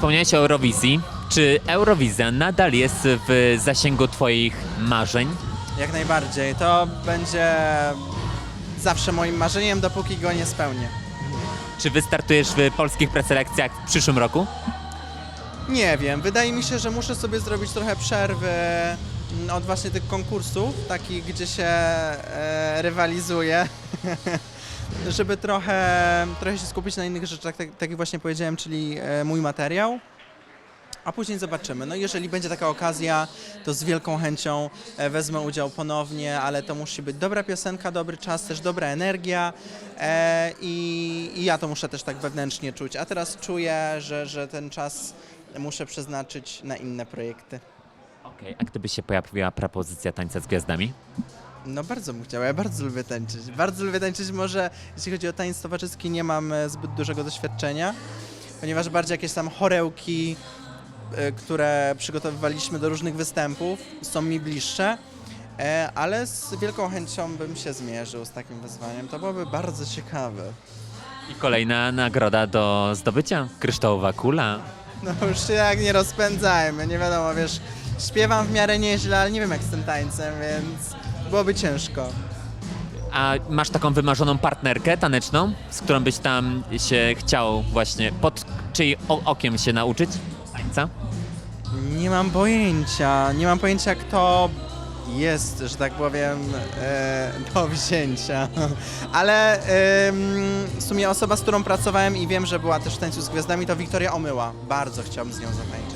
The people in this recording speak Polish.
Wspomniałeś o Eurowizji. Czy Eurowizja nadal jest w zasięgu Twoich marzeń? Jak najbardziej. To będzie zawsze moim marzeniem, dopóki go nie spełnię. Czy wystartujesz w polskich preselekcjach w przyszłym roku? Nie wiem, wydaje mi się, że muszę sobie zrobić trochę przerwy mm, od właśnie tych konkursów, takich, gdzie się e, rywalizuje, żeby trochę, trochę się skupić na innych rzeczach, tak, tak jak właśnie powiedziałem, czyli e, mój materiał. A później zobaczymy. No jeżeli będzie taka okazja, to z wielką chęcią e, wezmę udział ponownie, ale to musi być dobra piosenka, dobry czas, też dobra energia e, i, i ja to muszę też tak wewnętrznie czuć. A teraz czuję, że, że ten czas muszę przeznaczyć na inne projekty. Okej, a gdyby się pojawiła propozycja tańca z gwiazdami? No bardzo bym chciała, ja bardzo lubię tańczyć. Bardzo lubię tańczyć, może jeśli chodzi o tańc towarzyski nie mam e, zbyt dużego doświadczenia, ponieważ bardziej jakieś tam chorełki, e, które przygotowywaliśmy do różnych występów są mi bliższe, e, ale z wielką chęcią bym się zmierzył z takim wyzwaniem. To byłoby bardzo ciekawe. I kolejna nagroda do zdobycia. Kryształowa kula. No już się jak nie rozpędzajmy, nie wiadomo, wiesz, śpiewam w miarę nieźle, ale nie wiem jak z tym tańcem, więc byłoby ciężko. A masz taką wymarzoną partnerkę taneczną, z którą byś tam się chciał właśnie pod czyj o- okiem się nauczyć tańca? Nie mam pojęcia, nie mam pojęcia kto jest, że tak powiem, e, do wzięcia. Ale em, w sumie osoba, z którą pracowałem i wiem, że była też w tańcu z gwiazdami, to Wiktoria Omyła. Bardzo chciałbym z nią zatańczyć.